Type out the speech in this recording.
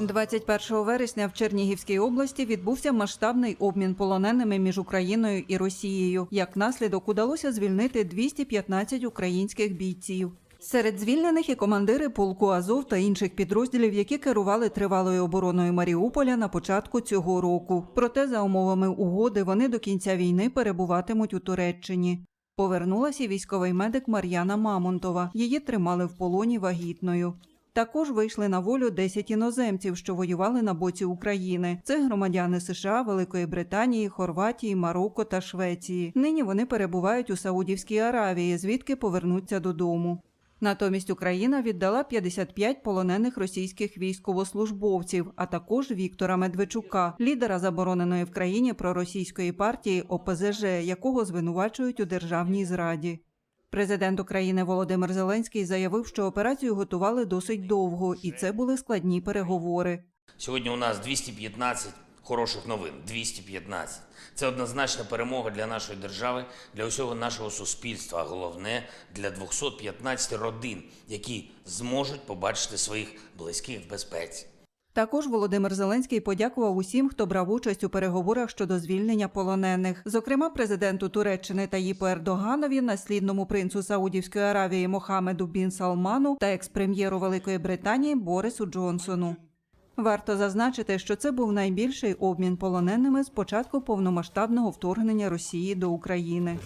21 вересня в Чернігівській області відбувся масштабний обмін полоненими між Україною і Росією. Як наслідок удалося звільнити 215 українських бійців. Серед звільнених і командири полку Азов та інших підрозділів, які керували тривалою обороною Маріуполя на початку цього року. Проте, за умовами угоди, вони до кінця війни перебуватимуть у Туреччині. Повернулася військовий медик Мар'яна Мамонтова. Її тримали в полоні вагітною. Також вийшли на волю 10 іноземців, що воювали на боці України. Це громадяни США, Великої Британії, Хорватії, Марокко та Швеції. Нині вони перебувають у Саудівській Аравії, звідки повернуться додому. Натомість Україна віддала 55 полонених російських військовослужбовців, а також Віктора Медведчука, лідера забороненої в країні проросійської партії ОПЗЖ, якого звинувачують у державній зраді. Президент України Володимир Зеленський заявив, що операцію готували досить довго, і це були складні переговори. Сьогодні у нас 215 хороших новин. 215. Це однозначна перемога для нашої держави, для усього нашого суспільства. А головне для 215 родин, які зможуть побачити своїх близьких в безпеці. Також Володимир Зеленський подякував усім, хто брав участь у переговорах щодо звільнення полонених, зокрема президенту Туреччини Таїпу Ердоганові, наслідному принцу Саудівської Аравії Мохамеду Бін Салману та екс-прем'єру Великої Британії Борису Джонсону. Варто зазначити, що це був найбільший обмін полоненими з початку повномасштабного вторгнення Росії до України.